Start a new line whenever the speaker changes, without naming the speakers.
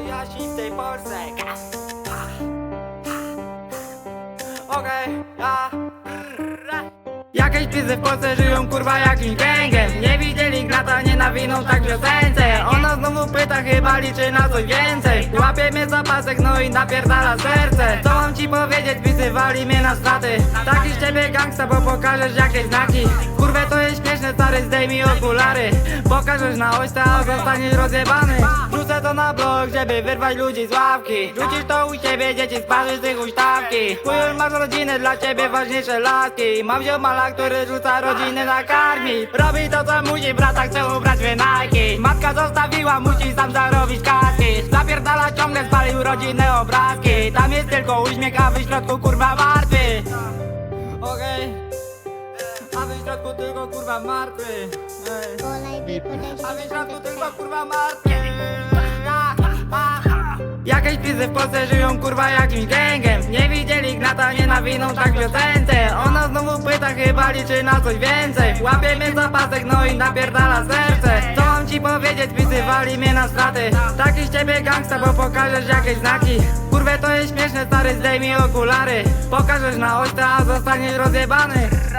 rasistej Polsce. Okej, ja Jakieś pizzy w Polsce żyją kurwa jakimś gęgiem. Nie widzieli grata, nie nawiną tak piosence Ona znowu pyta, chyba liczy na coś więcej. Łapie mnie za pasek, no i napierdala serce. Co mam ci powiedzieć, pisywali mnie na straty. Taki z ciebie gangsta, bo pokażesz jakieś znaki. Kurwę to jest śmieszne, stary, zdejmij okulary. Pokażesz na ośce, a zostaniesz rozjebany Rzucę to na blok, żeby wyrwać ludzi z ławki. Rzucisz to u siebie, dzieci sparzysz z tych ustawki. Chuj, masz rodzinę, dla ciebie ważniejsze laski. Mam ziomala, który rzuca rodzinę na karmi. Robi to co musi, brata chce ubrać wynajki Matka zostawiła, musi sam zarobić kaski. Zapierdala ciągle, spalił rodzinne obrazki. Tam jest tylko uśmiech, a w środku kurwa martwy. Okej. A w środku tylko kurwa martwy. Ej. A w środku tylko kurwa martwy. Pizzy w Polsce żyją kurwa jakimś gęgiem. Nie widzieli gnata, nie nawiną tak piosence Ona znowu pyta, chyba liczy na coś więcej. Łapie mnie za pasek, no i napierdala serce. Co mam ci powiedzieć, pisywali mnie na straty. Taki z ciebie gangsta, bo pokażesz jakieś znaki. Kurwę to jest śmieszne, stary, zdejmij okulary. Pokażesz na ośce, a zostaniesz rozjebany. Rozjebany